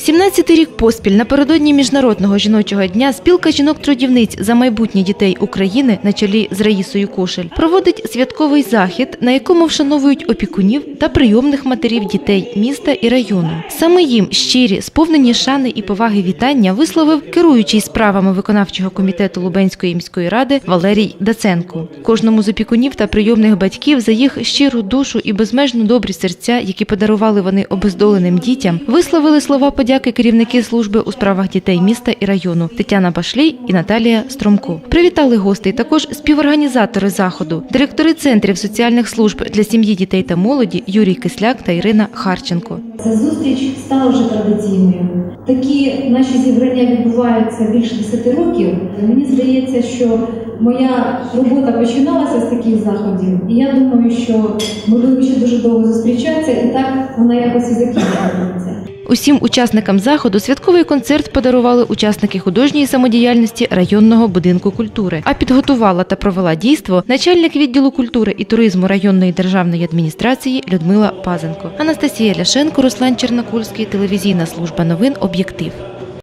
17-й рік поспіль напередодні міжнародного жіночого дня спілка жінок-трудівниць за майбутнє дітей України на чолі з Раїсою Кошель проводить святковий захід, на якому вшановують опікунів та прийомних матерів дітей міста і району. Саме їм щирі, сповнені шани і поваги вітання висловив керуючий справами виконавчого комітету Лубенської міської ради Валерій Даценко. Кожному з опікунів та прийомних батьків за їх щиру душу і безмежно добрі серця, які подарували вони обездоленим дітям, висловили слова подяки керівники служби у справах дітей міста і району Тетяна Башлій і Наталія Стромко. Привітали гостей також співорганізатори заходу, директори центрів соціальних служб для сім'ї, дітей та молоді Юрій Кисляк та Ірина Харченко. Ця зустріч стала вже традиційною. Такі наші зібрання відбуваються більше 10 років. Мені здається, що моя робота починалася з таких заходів, і я думаю, що ми будемо ще дуже довго зустрічатися, і так вона якось і закінчуватиметься. Усім учасникам заходу святковий концерт подарували учасники художньої самодіяльності районного будинку культури. А підготувала та провела дійство начальник відділу культури і туризму районної державної адміністрації Людмила Пазенко. Анастасія Ляшенко, Руслан Чернокульський, телевізійна служба новин Об'єктив.